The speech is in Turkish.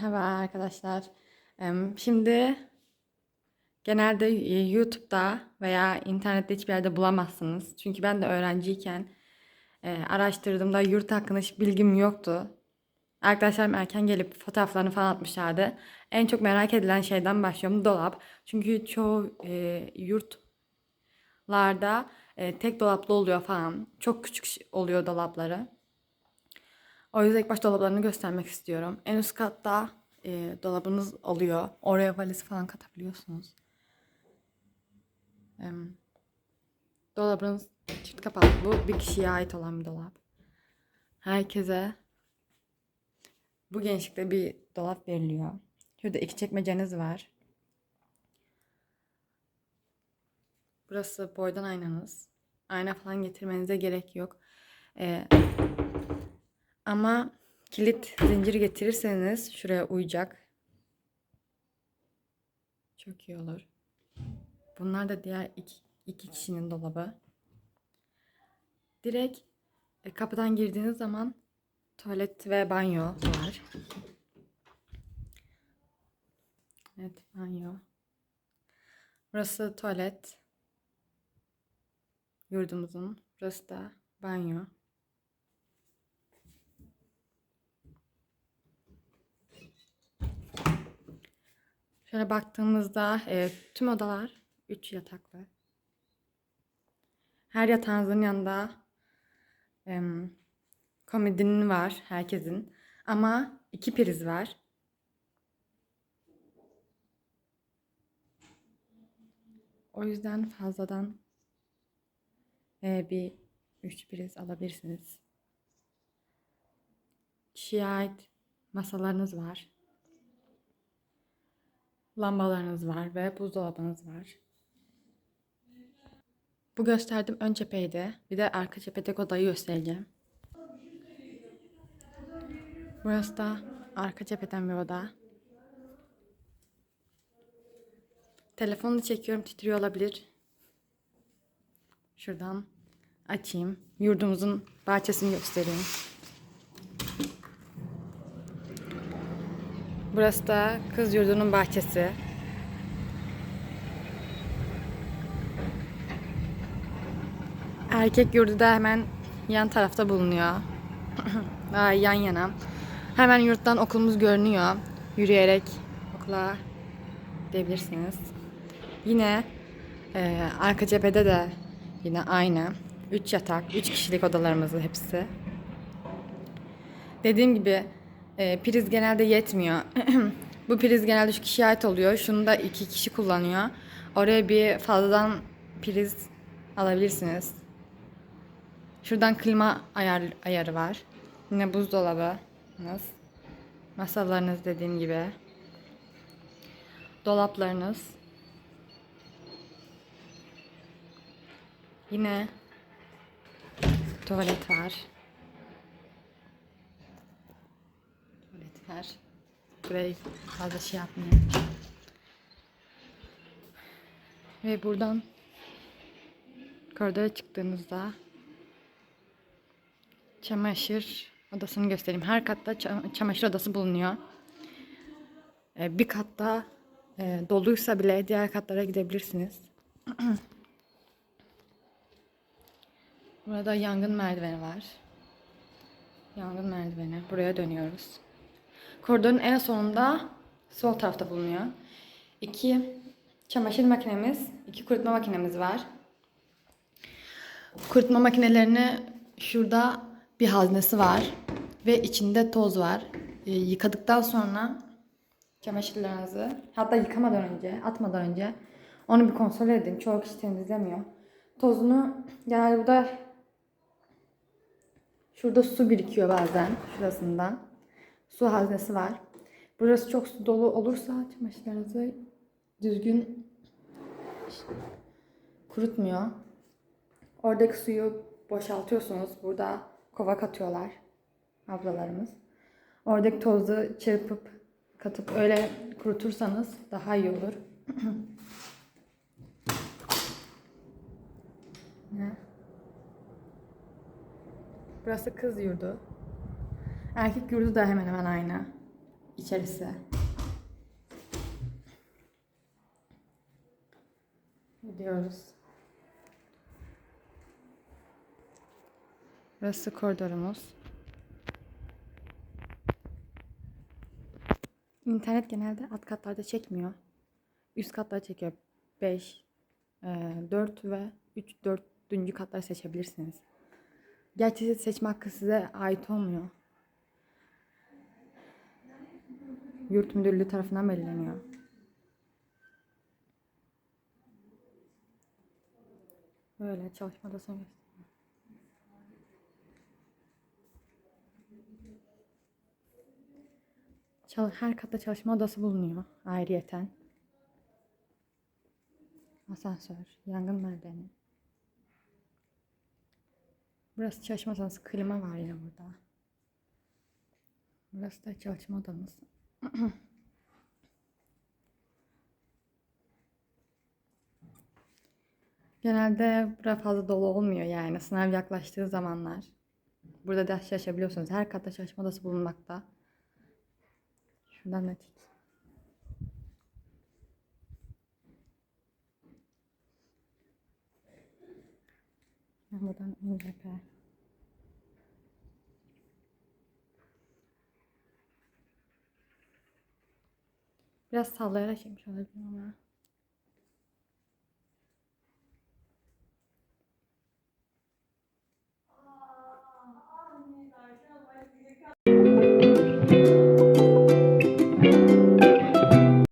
Merhaba arkadaşlar. Şimdi genelde e, YouTube'da veya internette hiçbir yerde bulamazsınız. Çünkü ben de öğrenciyken e, araştırdığımda yurt hakkında hiç bilgim yoktu. Arkadaşlarım erken gelip fotoğraflarını falan atmışlardı. En çok merak edilen şeyden başlıyorum dolap. Çünkü çoğu e, yurtlarda tek dolaplı oluyor falan. Çok küçük oluyor dolapları. O yüzden ilk baş dolaplarını göstermek istiyorum. En üst katta e, dolabınız oluyor. Oraya valiz falan katabiliyorsunuz. Em, dolabınız çift kapaklı. Bu bir kişiye ait olan bir dolap. Herkese bu genişlikte bir dolap veriliyor. Şurada iki çekmeceniz var. Burası boydan aynanız. Ayna falan getirmenize gerek yok. Ee, ama kilit zincir getirirseniz şuraya uyacak. Çok iyi olur. Bunlar da diğer iki, iki kişinin dolabı. Direkt e, kapıdan girdiğiniz zaman tuvalet ve banyo var. Evet banyo. Burası tuvalet. Yurdumuzun. Burası da banyo. Şöyle baktığımızda e, tüm odalar 3 yataklı. Her yatağınızın yanında e, komodinin var herkesin. Ama iki priz var. O yüzden fazladan e, bir üç priz alabilirsiniz. Kişiye ait masalarınız var lambalarınız var ve buzdolabınız var. Bu gösterdiğim ön cepheydi. Bir de arka cephedeki odayı göstereceğim. Burası da arka cepheden bir oda. Telefonu çekiyorum titriyor olabilir. Şuradan açayım. Yurdumuzun bahçesini göstereyim. Burası da kız yurdunun bahçesi. Erkek yurdu da hemen yan tarafta bulunuyor. Daha yan yana. Hemen yurttan okulumuz görünüyor. Yürüyerek okula gidebilirsiniz. Yine e, arka cephede de yine aynı. 3 yatak, 3 kişilik odalarımız hepsi. Dediğim gibi e, priz genelde yetmiyor. Bu priz genelde şu kişiye ait oluyor. Şunu da iki kişi kullanıyor. Oraya bir fazladan priz alabilirsiniz. Şuradan klima ayar, ayarı var. Yine buzdolabınız. Masalarınız dediğim gibi. Dolaplarınız. Yine tuvalet var. Burayı fazla şey yapmıyor. Ve buradan koridora çıktığınızda çamaşır odasını göstereyim. Her katta ça- çamaşır odası bulunuyor. Ee, bir katta e, doluysa bile diğer katlara gidebilirsiniz. Burada yangın merdiveni var. Yangın merdiveni. Buraya dönüyoruz. Koridorun en sonunda sol tarafta bulunuyor. İki çamaşır makinemiz, iki kurutma makinemiz var. Kurutma makinelerini şurada bir haznesi var ve içinde toz var. Ee, yıkadıktan sonra çamaşırlarınızı hatta yıkamadan önce, atmadan önce onu bir kontrol edin. Çoğu kişi temizlemiyor. Tozunu genelde burada şurada su birikiyor bazen şurasından. Su haznesi var. Burası çok su dolu olursa çamaşırlarınızı düzgün kurutmuyor. Oradaki suyu boşaltıyorsunuz. Burada kova katıyorlar ablalarımız. Oradaki tozu çırpıp katıp öyle kurutursanız daha iyi olur. Burası kız yurdu. Erkek yurdu da hemen hemen aynı. içerisi. Gidiyoruz. Burası koridorumuz. İnternet genelde alt katlarda çekmiyor. Üst katlarda çekiyor. 5, 4 ve 3, 4. katları seçebilirsiniz. Gerçi seçme hakkı size ait olmuyor. Yurt müdürlüğü tarafından belirleniyor. Böyle çalışma. Çal- Her katta çalışma odası bulunuyor ayrıyeten. Asansör, yangın merdiveni. Burası çalışma odası, klima var yine burada. Burası da çalışma odamız. Genelde bura fazla dolu olmuyor yani sınav yaklaştığı zamanlar. Burada ders çalışabiliyorsunuz. Her katta çalışma odası bulunmakta. Şuradan da çek. Buradan İngiltere. Biraz sallayarak yemiş olabilirim ama. Aa, anne,